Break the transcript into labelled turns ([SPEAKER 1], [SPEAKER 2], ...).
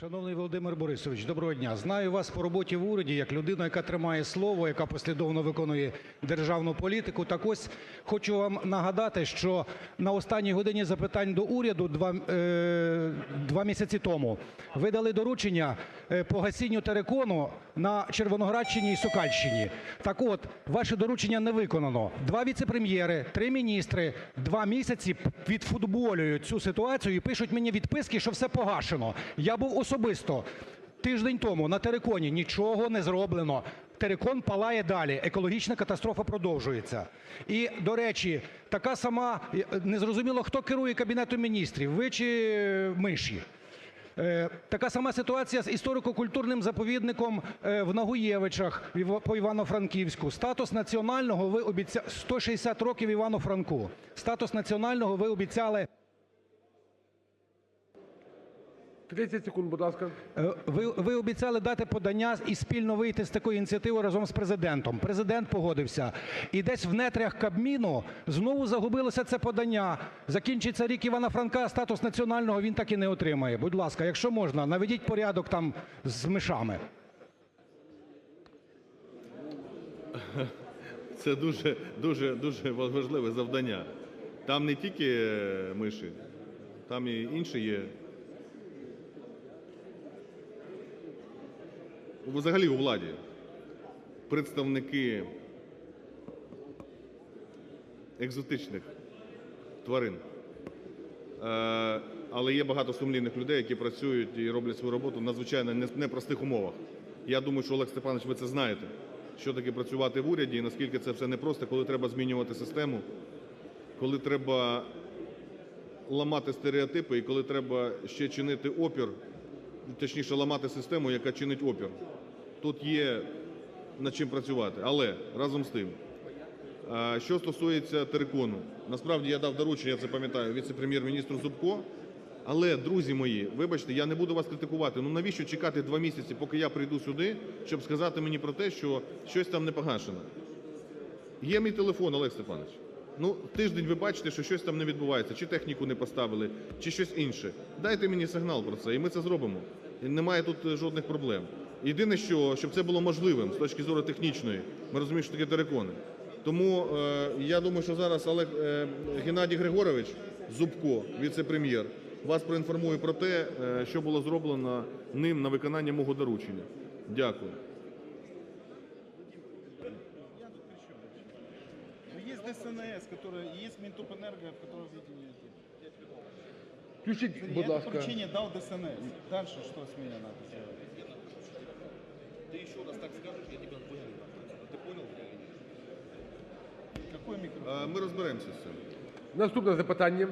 [SPEAKER 1] Шановний Володимир Борисович, доброго дня! Знаю вас по роботі в уряді як людину, яка тримає слово, яка послідовно виконує державну політику. Так ось, хочу вам нагадати, що на останній "годині запитань до Уряду" два місяці тому ви дали доручення по гасінню терикону на Червоноградщині і Сокальщині. Так от, ваше доручення не виконано. Два віце-прем'єри, три міністри два місяці відфутболюють цю ситуацію і пишуть мені відписки, що все погашено. Я був особисто тиждень тому на териконі, нічого не зроблено. Терикон палає далі, екологічна катастрофа продовжується. І, до речі, така сама, незрозуміло, хто керує Кабінетом Міністрів, ви чи миші. Така сама ситуація з історико-культурним заповідником в Нагуєвичах по Івано-Франківську. Статус національного ви обіцяли… 160 років Івану Франку. Статус національного ви обіцяли…
[SPEAKER 2] 30 секунд, будь ласка.
[SPEAKER 1] Ви обіцяли дати подання і спільно вийти з такою ініціативою разом з Президентом. Президент погодився. І десь в нетрях Кабміну знову загубилося це подання. Закінчиться рік Івана Франка, а статус національного він так і не отримає. Будь ласка, якщо можна, наведіть порядок там з мишами.
[SPEAKER 3] Це дуже, дуже, дуже важливе завдання. Там не тільки миші, там і інші є. Взагалі у владі представники екзотичних тварин. Е, Але є багато сумлінних людей, які працюють і роблять свою роботу в надзвичайно непростих умовах. Я думаю, що, Олег Степанович, ви це знаєте, що таке працювати в уряді і наскільки це все непросто, коли треба змінювати систему, коли треба ламати стереотипи і коли треба ще чинити опір, точніше, ламати систему, яка чинить опір. Тут є над чим працювати. Але, разом з тим, що стосується терикону. Насправді я дав доручення, я це пам'ятаю, віце-прем'єр-міністру Зубко. Але, друзі мої, вибачте, я не буду вас критикувати, ну навіщо чекати два місяці, поки я прийду сюди, щоб сказати мені про те, що щось там не погашено? Є мій телефон, Олег Степанович. Ну, тиждень ви бачите, що щось там не відбувається, чи техніку не поставили, чи щось інше. Дайте мені сигнал про це, і ми це зробимо. І немає тут жодних проблем. Єдине, що, щоб це було можливим з точки зору технічної, ми розуміємо, що таке терикони. Тому е, я думаю, що зараз Олег е, Геннадій Григорович Зубко, віце-прем'єр, вас проінформує про те, е, що було зроблено ним на виконання мого доручення. Дякую.
[SPEAKER 4] Есть ДСНС, который, есть Минтопэнерго, в котором видение.
[SPEAKER 2] Включіть, будь
[SPEAKER 4] Я это
[SPEAKER 2] ласка.
[SPEAKER 4] поручение дал ДСНС. Дальше что с меня надо делать?
[SPEAKER 5] Ты еще раз так скажешь, я тебя выгоню. Ты понял меня или нет?
[SPEAKER 4] Какой микрофон?
[SPEAKER 3] Е, Ми розберемося з цим.
[SPEAKER 2] Наступне запитання